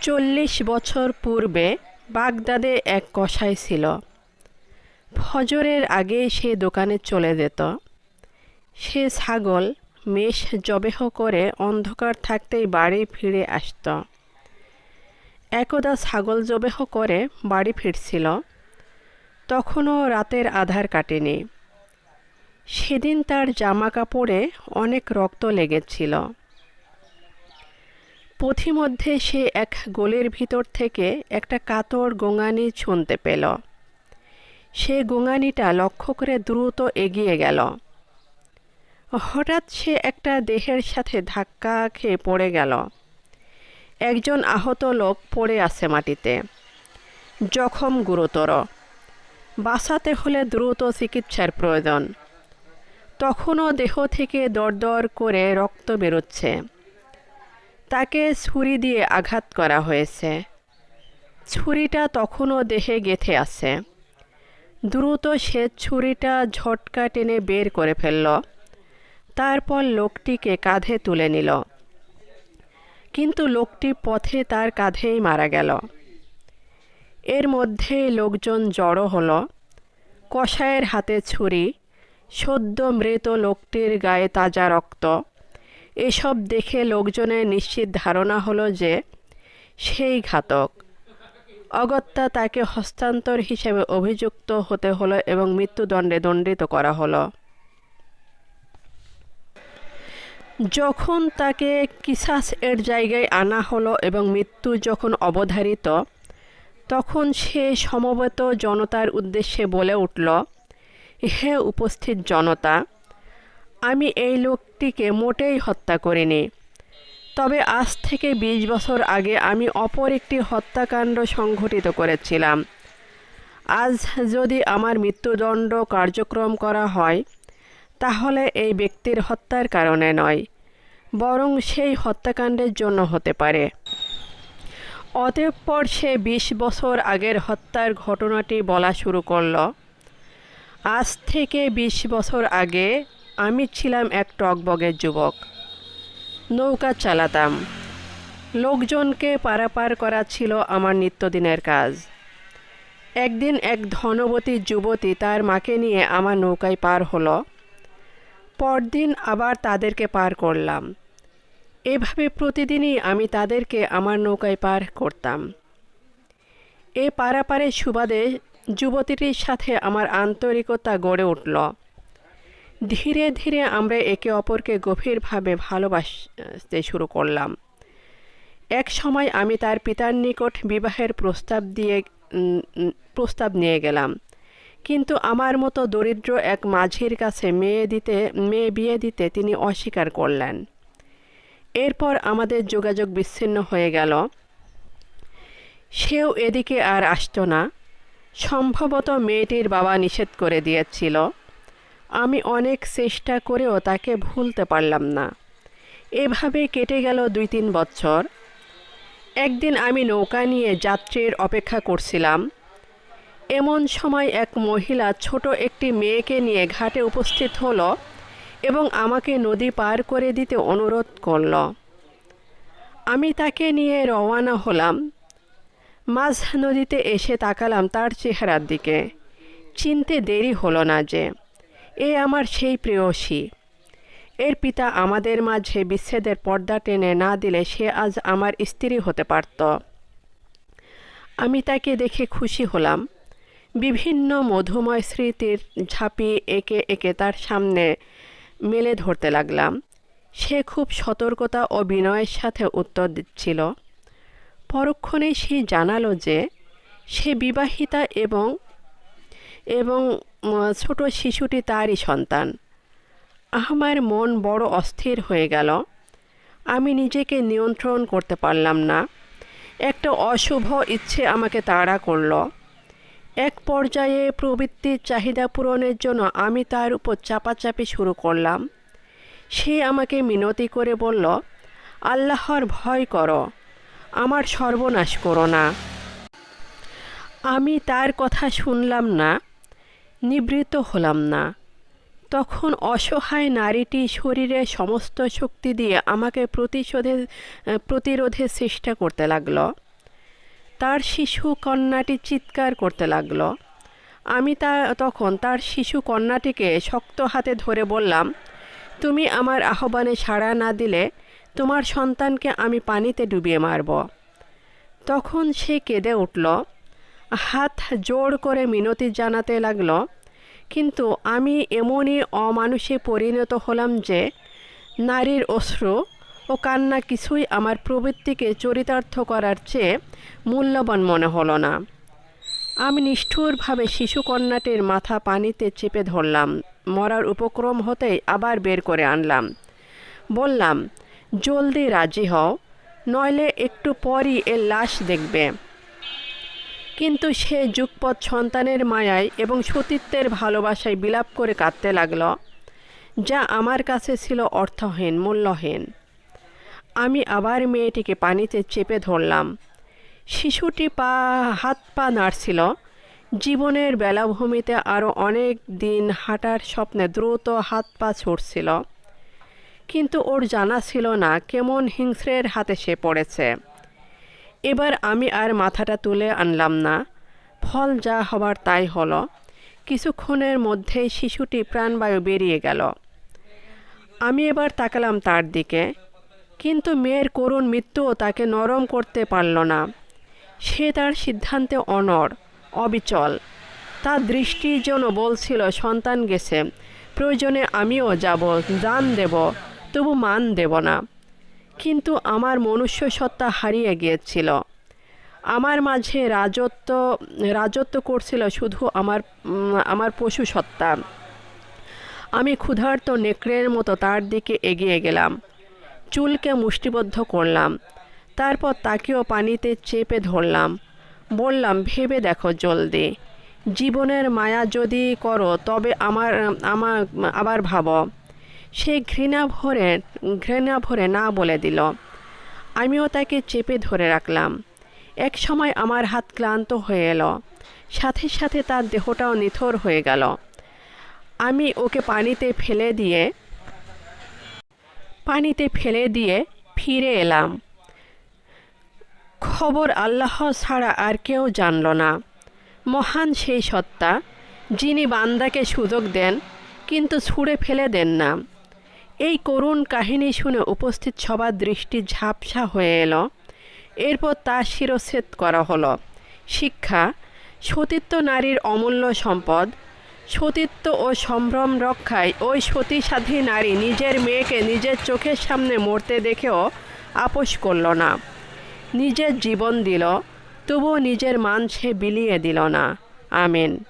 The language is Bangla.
চল্লিশ বছর পূর্বে বাগদাদে এক কষাই ছিল। ফজরের আগে সে দোকানে চলে যেত। সে ছাগল মেষ জবেহ করে অন্ধকার থাকতেই বাড়ি ফিরে আসত। একদা ছাগল জবেহ করে বাড়ি ফিরছিল। তখনও রাতের আধার কাটেনি। সেদিন তার জামা কাপড়ে অনেক রক্ত লেগেছিল। পথিমধ্যে সে এক গোলের ভিতর থেকে একটা কাতর গোঙানি শুনতে পেল। সে গোঙানিটা লক্ষ্য করে দ্রুত এগিয়ে গেল। হঠাৎ সে একটা দেহের সাথে ধাক্কা খেয়ে পড়ে গেল। একজন আহত লোক পড়ে আছে মাটিতে। জখম গুরুতর। বাঁচাতে হলে দ্রুত চিকিৎসার প্রয়োজন। তখনও দেহ থেকে দরদর করে রক্ত বেরোচ্ছে। তাকে ছুরি দিয়ে আঘাত করা হয়েছে। ছুরিটা তখনও দেহে গেথে আছে। দ্রুত সে ছুরিটা ঝটকা টেনে বের করে ফেলল। তারপর লোকটিকে কাঁধে তুলে নিল। কিন্তু লোকটি পথে তার কাঁধেই মারা গেল। এর মধ্যেই লোকজন জড়ো হলো। কষায়ের হাতে ছুরি, সদ্য মৃত লোকটির গায়ে তাজা রক্ত। এসব দেখে লোকজনের নিশ্চিত ধারণা হলো যে সেই ঘাতক। অগত্যা তাকে হস্তান্তর হিসেবে অভিযুক্ত হতে হলো এবং মৃত্যুদণ্ডে দণ্ডিত করা হলো। যখন তাকে কিসাস এর জায়গায় আনা হলো এবং মৃত্যু যখন অবধারিত, তখন সে সমবেত জনতার উদ্দেশ্যে বলে উঠল, হে উপস্থিত জনতা আমি এই লোকটিকে মোটেই হত্যা করিনি। তবে আজ থেকে বিশ বছর আগে আমি অপর একটি হত্যাকাণ্ড সংঘটিত করেছিলাম। আজ যদি আমার মৃত্যুদণ্ড কার্যক্রম করা হয়, তাহলে এই ব্যক্তির হত্যার কারণে নয়, বরং সেই হত্যাকাণ্ডের জন্য হতে পারে। অতঃপর সে বিশ বছর আগের হত্যার ঘটনাটি বলা শুরু করল। আজ থেকে বিশ বছর আগে আমি ছিলাম এক টকবগের যুবক। নৌকা চালাতাম। লোকজনকে পারাপার করা ছিল আমার নিত্যদিনের কাজ। একদিন এক ধনবতী যুবতী তার মাকে নিয়ে আমার নৌকায় পার হলো। পরদিন আবার তাদেরকে পার করলাম। এভাবে প্রতিদিনই আমি তাদেরকে আমার নৌকায় পার করতাম। এ পারাপারের সুবাদে যুবতীটির সাথে আমার আন্তরিকতা গড়ে উঠল। ধীরে ধীরে আমরা একে অপরকে গভীরভাবে ভালোবাসতে শুরু করলাম। এক সময় আমি তার পিতার নিকট বিবাহের প্রস্তাব দিয়ে প্রস্তাব নিয়ে গেলাম। কিন্তু আমার মতো দরিদ্র এক মাঝির কাছে মেয়ে দিতে, মেয়ে বিয়ে দিতে তিনি অস্বীকার করলেন। এরপর আমাদের যোগাযোগ বিচ্ছিন্ন হয়ে গেল। সেও এদিকে আর আসতো না। সম্ভবত মেয়েটির বাবা নিষেধ করে দিয়েছিল। আমি অনেক চেষ্টা করেও তাকে ভুলতে পারলাম না। এভাবে কেটে গেল দুই তিন বছর। একদিন আমি নৌকা নিয়ে যাত্রীর অপেক্ষা করছিলাম। এমন সময় এক মহিলা ছোট একটি মেয়েকে নিয়ে ঘাটে উপস্থিত হলো এবং আমাকে নদী পার করে দিতে অনুরোধ করল। আমি তাকে নিয়ে রওয়ানা হলাম। মাঝ নদীতে এসে তাকালাম তার চেহারার দিকে। চিনতে দেরি হলো না যে এ আমার সেই প্রেয়সী। এর পিতা আমাদের মাঝে বিচ্ছেদের পর্দা টেনে না দিলে সে আজ আমার স্ত্রী হতে পারত। আমি তাকে দেখে খুশি হলাম। বিভিন্ন মধুময় স্মৃতির ঝাঁপি একে একে তার সামনে মেলে ধরতে লাগলাম। সে খুব সতর্কতা ও বিনয়ের সাথে উত্তর দিচ্ছিল। পরক্ষণে সে জানালো যে, সে বিবাহিতা এবং এবং ছোট শিশুটি তারই সন্তান। আমার মন বড় অস্থির হয়ে গেল। আমি নিজেকে নিয়ন্ত্রণ করতে পারলাম না। একটা অশুভ ইচ্ছে আমাকে তাড়া করল। এক পর্যায়ে প্রবৃত্তির চাহিদা পূরণের জন্য আমি তার উপর চাপাচাপি শুরু করলাম। সে আমাকে মিনতি করে বলল, আল্লাহর ভয় করো, আমার সর্বনাশ করো না। আমি তার কথা শুনলাম না। নিবৃত হলাম না। তখন অসহায় নারীটি শরীরে সমস্ত শক্তি দিয়ে আমাকে প্রতিশোধে প্রতিরোধের চেষ্টা করতে লাগল। তার শিশু কন্যাটি চিৎকার করতে লাগল। আমি তা, তখন তার শিশু কন্যাটিকে শক্ত হাতে ধরে বললাম, তুমি আমার আহ্বানে সাড়া না দিলে তোমার সন্তানকে আমি পানিতে ডুবিয়ে মারব। তখন সে কেঁদে উঠল হাত জোর করে মিনতি জানাতে লাগল, কিন্তু আমি এমনই অমানুষে পরিণত হলাম যে নারীর অশ্রু ও কান্না কিছুই আমার প্রবৃত্তিকে চরিতার্থ করার চেয়ে মূল্যবান মনে হলো না। আমি নিষ্ঠুরভাবে শিশুকন্যাটির মাথা পানিতে চেপে ধরলাম, মরার উপক্রম হতেই আবার বের করে আনলাম। বললাম, জলদি রাজি হও, নইলে একটু পরই এর লাশ দেখবে। কিন্তু সে যুগপৎ সন্তানের মায়ায় এবং সতীত্বের ভালোবাসায় বিলাপ করে কাঁদতে লাগল, যা আমার কাছে ছিল অর্থহীন, মূল্যহীন। আমি আবার মেয়েটিকে পানিতে চেপে ধরলাম। শিশুটি পা, হাত পা নাড়ছিল। জীবনের বেলাভূমিতে আরও অনেক দিন হাঁটার স্বপ্নে দ্রুত হাত পা ছুটছিল। কিন্তু ওর জানা ছিল না কেমন হিংস্রের হাতে সে পড়েছে। এবার আমি আর মাথাটা তুলে আনলাম না। ফল যা হবার তাই হলো। কিছুক্ষণের মধ্যেই শিশুটি প্রাণবায়ু বেরিয়ে গেল। আমি এবার তাকালাম তার দিকে। কিন্তু মেয়ের করুণ মৃত্যুও তাকে নরম করতে পারল না। সে তার সিদ্ধান্তে অনড়, অবিচল। তার দৃষ্টি যেন বলছিল, সন্তান গেছে। প্রয়োজনে আমিও যাব, দান দেব, তবু মান দেব না। কিন্তু আমার মনুষ্য সত্তা হারিয়ে গিয়েছিল। আমার মাঝে রাজত্ব রাজত্ব করছিল শুধু আমার আমার পশু সত্তা আমি ক্ষুধার্ত নেকড়ের মতো তার দিকে এগিয়ে গেলাম। চুলকে মুষ্টিবদ্ধ করলাম। তারপর তাকেও পানিতে চেপে ধরলাম। বললাম, ভেবে দেখো জলদি। জীবনের মায়া যদি করো, তবে আমার আমার, আবার ভাবো। সে ঘৃণা ভরে ঘৃণা ভরে না বলে দিল। আমিও তাকে চেপে ধরে রাখলাম। এক সময় আমার হাত ক্লান্ত হয়ে এলো। সাথে সাথে তার দেহটাও নিথর হয়ে গেল। আমি ওকে পানিতে ফেলে দিয়ে, পানিতে ফেলে দিয়ে ফিরে এলাম। খবর আল্লাহ ছাড়া আর কেউ জানল না। মহান সেই সত্তা, যিনি বান্দাকে সুযোগ দেন, কিন্তু ছুঁড়ে ফেলে দেন না। এই করুণ কাহিনী শুনে উপস্থিত সবার দৃষ্টি ঝাপসা হয়ে এলো। এরপর তার শিরচ্ছেদ করা হলো। শিক্ষা, সতীত্ব নারীর অমূল্য সম্পদ। সতীত্ব ও সম্ভ্রম রক্ষায় ওই সতী সাধী নারী নিজের মেয়েকে নিজের চোখের সামনে মরতে দেখেও আপোষ করল না। নিজের জীবন দিল, তবুও নিজের মান সে বিলিয়ে দিল না। আমিন।